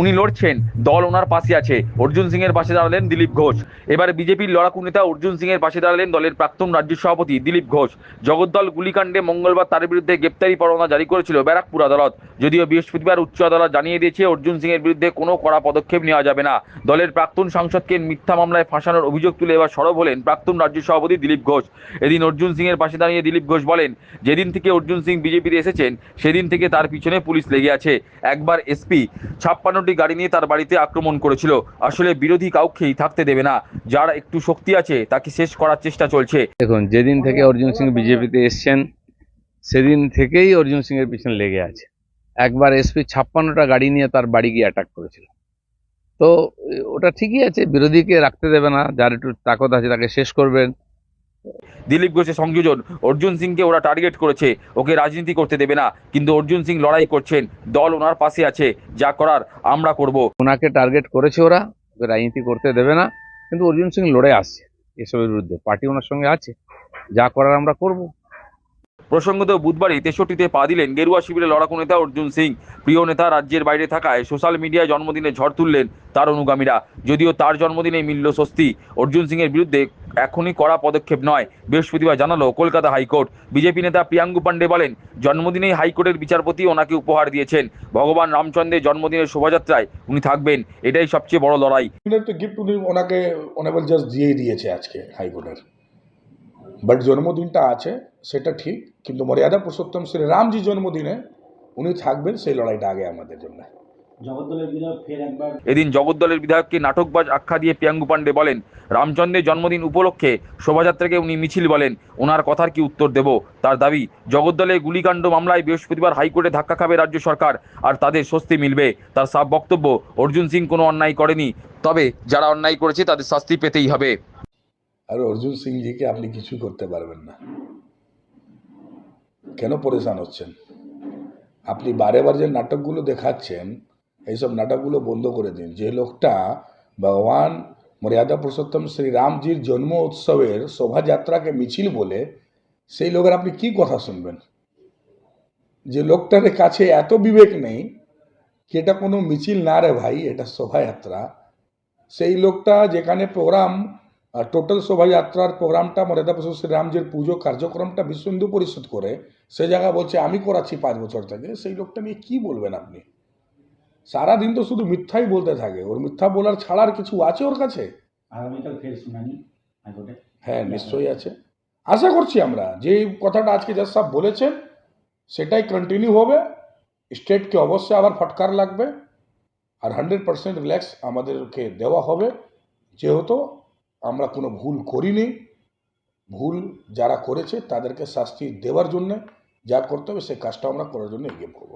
উনি লড়ছেন, দল ওনার পাশে আছে। অর্জুন সিং এর পাশে দাঁড়ালেন দিলীপ ঘোষ। এবার বিজেপির লড়াকু নেতা অর্জুন সিং এর পাশে দাঁড়ালেন দলের প্রাক্তন রাজ্য সভাপতি দিলীপ ঘোষ। জগদ্দল গুলিকাণ্ডে মঙ্গলবার তার বিরুদ্ধে গ্রেপ্তারি পরোয়ানা জারি করেছিল ব্যারাকপুর আদালত। যদিও বৃহস্পতিবার উচ্চ আদালত জানিয়ে দিয়েছে, অর্জুন সিং এর বিরুদ্ধে কোনো কড়া পদক্ষেপ নেওয়া যাবে না। দলের প্রাক্তন সাংসদকে মিথ্যা মামলায় ফাঁসানোর অভিযোগ তুলে এবার সরব হলেন প্রাক্তন রাজ্য সভাপতি দিলীপ ঘোষ। এদিন অর্জুন সিং এর পাশে দাঁড়িয়ে দিলীপ ঘোষ বলেন, যেদিন থেকে অর্জুন সিং বিজেপিতে এসেছেন, সেদিন থেকে তার পিছনে পুলিশ লেগে আছে। একবার এসপি ছাপ্পান্নটি গাড়ি নিয়ে তার বাড়িতে আক্রমণ করেছিল। আসলে বিরোধী কাউকেই থাকতে দেবে না। যার একটু শক্তি আছে, তাকে শেষ করার চেষ্টা চলছে। দেখুন, যেদিন থেকে অর্জুন সিং বিজেপিতে এসছেন, সেদিন থেকেই অর্জুন সিং এর পিছনে লেগে আছে। একবার এসপি ছাপ্পান্নটা গাড়ি নিয়ে তার বাড়ি গিয়ে অ্যাটাক করেছিল। তো, ওটা ঠিকই আছে, বিরোধীকে রাখতে দেবে না। যার একটু তাকত আছে, তাকে শেষ করবেন। দিলীপ ঘোষের সংযোজন। অর্জুন সিংকে ওরা টার্গেট করেছে। ওকে রাজনীতি করতে দেবে না। কিন্তু অর্জুন সিং লড়াই করছেন। দল ওনার পাশে আছে। যা করার আমরা করব। ওনাকে টার্গেট করেছে ওরা। ওকে রাজনীতি করতে দেবে না। কিন্তু অর্জুন সিং লড়ে আসছে এসবের বিরুদ্ধে। পার্টি ওনার সঙ্গে আছে। যা করার আমরা করব। প্রসঙ্গত বুধবারই তেষট্টিতে পা দিলেন গেরুয়া শিবিরে লড়াকু নেতা অর্জুন সিং। প্রিয় নেতা রাজ্যের বাইরে থাকায় সোশ্যাল মিডিয়ায় জন্মদিনে ঝড় তুললেন তার অনুগামীরা যদিও তার জন্মদিনে মিলল স্বস্তি, অর্জুন সিং এর বিরুদ্ধে এখনই কড়া পদক্ষেপ নয়, বৃহস্পতিবার জানালো কলকাতা হাইকোর্ট। বিজেপি নেতা প্রিয়াঙ্গু পান্ডে বলেন, জন্মদিনেই হাইকোর্টের বিচারপতি ওনাকে উপহার দিয়েছেন। ভগবান রামচন্দ্রের জন্মদিনের শোভাযাত্রায় উনি থাকবেন। এটাই সবচেয়ে বড় লড়াই। গিফট উনি ওনাকে অনেবল দিয়েই দিয়েছে আজকে হাইকোর্টের। বাট জন্মদিনটা আছে সেটা ঠিক কিন্তু মর্যাদা পুরুষোত্তম শ্রী রামজি জন্মদিনে উনি থাকবেন সেই লড়াইটা আগে আমাদের জন্য। জগদ্দলের এদিন জগদ্দলের বিধায়ককে নাটকবাজ আখ্যা দিয়ে প্রিয়াঙ্গু পান্ডে বলেন রামচন্দ্রের জন্মদিন উপলক্ষে শোভাযাত্রাকে উনি মিছিল বলেন ওনার কথার কি উত্তর দেব? তার দাবি জগদ্দলে গুলিকাণ্ড মামলায় বৃহস্পতিবার হাইকোর্টে ধাক্কা খাবে রাজ্য সরকার আর তাদের স্বস্তি মিলবে। তার সাফ বক্তব্য অর্জুন সিং কোনো অন্যায় করেনি তবে যারা অন্যায় করেছে তাদের শাস্তি পেতেই হবে। আর অর্জুন সিংজিকে আপনি কিছু করতে পারবেন না। কেন পরেশান হচ্ছেন? আপনি বারে বার যে নাটকগুলো দেখাচ্ছেন, এইসব নাটকগুলো বন্ধ করে দিন। যে লোকটা ভগবান মর্যাদা পুরুষোত্তম শ্রীরামজির জন্ম উৎসবের শোভাযাত্রাকে মিছিল বলে, সেই লোকের আপনি কি কথা শুনবেন? যে লোকটার কাছে এত বিবেক নেই কি এটা কোনো মিছিল না রে ভাই, এটা শোভাযাত্রা। সেই লোকটা যেখানে প্রোগ্রাম টোটাল শোভাযাত্রার প্রোগ্রামটা মর্যাদা পুরুষ রামজির পুজো কার্যক্রমটা বিশ্ব হিন্দু পরিষদ করে সে জায়গা বলছে আমি করাচ্ছি পাঁচ বছর থেকে। সেই লোকটা নিয়ে কি বলবেন আপনি? সারাদিন তো শুধু মিথ্যাই বলতে থাকে। ওর মিথ্যা বলার ছাড়ার কিছু আছে ওর কাছে? আগামীকাল ফের শুনানি হ্যাঁ নিশ্চয়ই আছে। আশা করছি আমরা যে কথাটা আজকে যা সাহেব বলেছেন সেটাই কন্টিনিউ হবে। স্টেটকে অবশ্যই আবার ফটকার লাগবে। আর হান্ড্রেড পার্সেন্ট রিল্যাক্স আমাদেরকে দেওয়া হবে। যেহেতু আমরা কোনো ভুল করিনি। ভুল যারা করেছে তাদেরকে শাস্তি দেওয়ার জন্য যা করতে হবে, সে কাজটা আমরা করার জন্য এগিয়ে পড়ব।